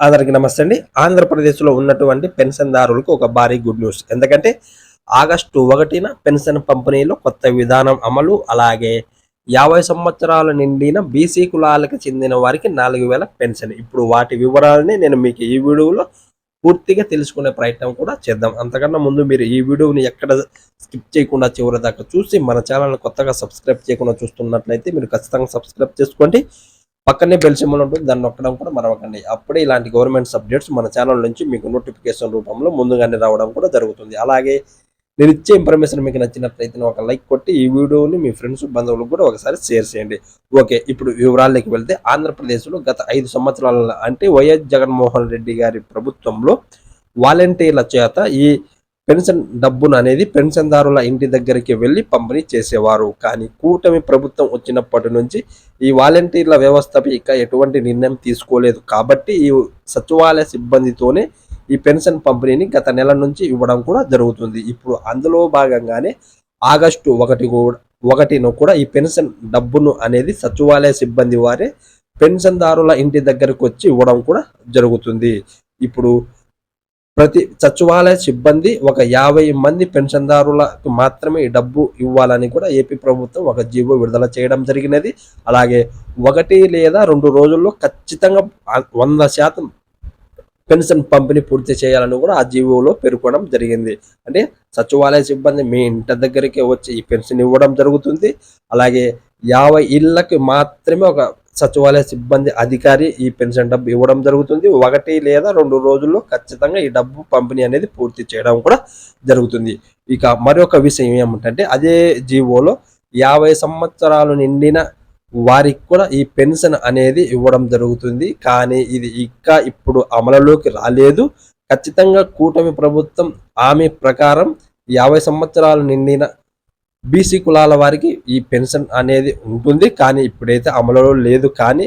అందరికి నమస్తే అండి. ఆంధ్రప్రదేశ్లో ఉన్నటువంటి పెన్షన్దారులకు ఒక భారీ గుడ్ న్యూస్. ఎందుకంటే ఆగస్టు ఒకటిన పెన్షన్ పంపిణీలో కొత్త విధానం అమలు అలాగే యాభై సంవత్సరాల నిండిన బీసీ కులాలకు చెందిన వారికి నాలుగు వేల పెన్షన్. ఇప్పుడు వాటి వివరాలని నేను మీకు ఈ వీడియోలో పూర్తిగా తెలుసుకునే ప్రయత్నం కూడా చేద్దాం. అంతకన్నా ముందు మీరు ఈ వీడియోని ఎక్కడ స్కిప్ చేయకుండా చివరి దాకా చూసి మన ఛానల్ కొత్తగా సబ్స్క్రైబ్ చేయకుండా చూస్తున్నట్లయితే మీరు ఖచ్చితంగా సబ్స్క్రైబ్ చేసుకోండి. పక్కనే బెల్ సింబల్ ఉంటుంది దాన్ని నొక్కడం కూడా మరవకండి. అప్పుడే ఇలాంటి గవర్నమెంట్ సబ్జెక్ట్స్ మన ఛానల్ నుంచి మీకు నోటిఫికేషన్ రూపంలో ముందుగానే రావడం కూడా జరుగుతుంది. అలాగే నేను ఇచ్చే ఇన్ఫర్మేషన్ మీకు నచ్చినట్లయితే ఒక లైక్ కొట్టి ఈ వీడియోని మీ ఫ్రెండ్స్ బంధువులకు కూడా ఒకసారి షేర్ చేయండి. ఓకే ఇప్పుడు వివరాల్లోకి వెళ్తే ఆంధ్రప్రదేశ్లో గత ఐదు సంవత్సరాల అంటే వైఎస్ జగన్మోహన్ రెడ్డి గారి ప్రభుత్వంలో వాలంటీర్ల చేత ఈ పెన్షన్ డబ్బును అనేది పెన్షన్దారుల ఇంటి దగ్గరికి వెళ్ళి పంపిణీ చేసేవారు. కానీ కూటమి ప్రభుత్వం వచ్చినప్పటి నుంచి ఈ వాలంటీర్ల వ్యవస్థపై ఇక ఎటువంటి నిర్ణయం తీసుకోలేదు. కాబట్టి ఈ సచివాలయ సిబ్బందితోనే ఈ పెన్షన్ పంపిణీని గత నెల నుంచి ఇవ్వడం కూడా జరుగుతుంది. ఇప్పుడు అందులో భాగంగానే ఆగస్టు ఒకటి కూడా ఒకటిను కూడా ఈ పెన్షన్ డబ్బును అనేది సచివాలయ సిబ్బంది వారే పెన్షన్దారుల ఇంటి దగ్గరకు వచ్చి ఇవ్వడం కూడా జరుగుతుంది. ఇప్పుడు ప్రతి సచివాలయ సిబ్బంది ఒక యాభై మంది పెన్షన్దారులకు మాత్రమే ఈ డబ్బు ఇవ్వాలని కూడా ఏపీ ప్రభుత్వం ఒక జీవో విడుదల చేయడం జరిగినది. అలాగే ఒకటి లేదా రెండు రోజుల్లో ఖచ్చితంగా వంద శాతం పెన్షన్ పంపిణీ పూర్తి చేయాలని కూడా ఆ జీవోలో పేర్కొనడం జరిగింది. అంటే సచివాలయ సిబ్బంది మీ ఇంటి దగ్గరికి వచ్చి ఈ పెన్షన్ ఇవ్వడం జరుగుతుంది. అలాగే యాభై ఇళ్ళకి మాత్రమే ఒక సచివాలయ సిబ్బంది అధికారి ఈ పెన్షన్ డబ్బు ఇవ్వడం జరుగుతుంది. ఒకటి లేదా రెండు రోజుల్లో ఖచ్చితంగా ఈ డబ్బు పంపిణీ అనేది పూర్తి చేయడం కూడా జరుగుతుంది. ఇక మరొక విషయం ఏమిటంటే అదే జీవోలో యాభై సంవత్సరాలు నిండిన వారికి కూడా ఈ పెన్షన్ అనేది ఇవ్వడం జరుగుతుంది. కానీ ఇది ఇంకా ఇప్పుడు అమలులోకి రాలేదు. ఖచ్చితంగా కూటమి ప్రభుత్వం హామీ ప్రకారం యాభై సంవత్సరాలు నిండిన బీసీ కులాల వారికి ఈ పెన్షన్ అనేది ఉంటుంది కానీ ఇప్పుడైతే అమలులో లేదు. కానీ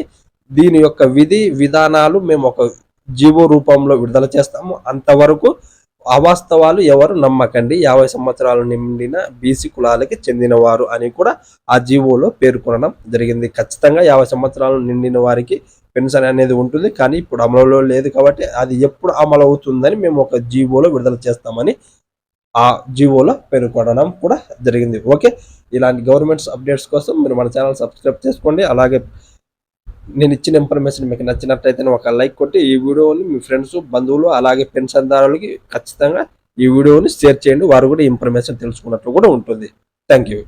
దీని యొక్క విధి విధానాలు మేము ఒక జీవో రూపంలో విడుదల చేస్తాము. అంతవరకు అవాస్తవాలు ఎవరు నమ్మకండి. యాభై సంవత్సరాలు నిండిన బీసీ కులాలకి చెందినవారు అని కూడా ఆ జీవోలో పేర్కొనడం జరిగింది. ఖచ్చితంగా యాభై సంవత్సరాలు నిండిన వారికి పెన్షన్ అనేది ఉంటుంది కానీ ఇప్పుడు అమలులో లేదు కాబట్టి అది ఎప్పుడు అమలు అవుతుందని మేము ఒక జీవోలో విడుదల చేస్తామని ఆ జీవోలో పేర్కొనడం కూడా జరిగింది. ఓకే? ఇలాంటి గవర్నమెంట్స్ అప్డేట్స్ కోసం మీరు మన ఛానల్ సబ్స్క్రైబ్ చేసుకోండి. అలాగే నేను ఇచ్చిన ఇన్ఫర్మేషన్ మీకు నచ్చినట్లయితే ఒక లైక్ కొట్టి ఈ వీడియోని మీ ఫ్రెండ్స్ బంధువులు అలాగే పెన్షన్దారులకి ఖచ్చితంగా ఈ వీడియోని షేర్ చేయండి. వారు కూడా ఇన్ఫర్మేషన్ తెలుసుకున్నట్లు కూడా ఉంటుంది. Thank you.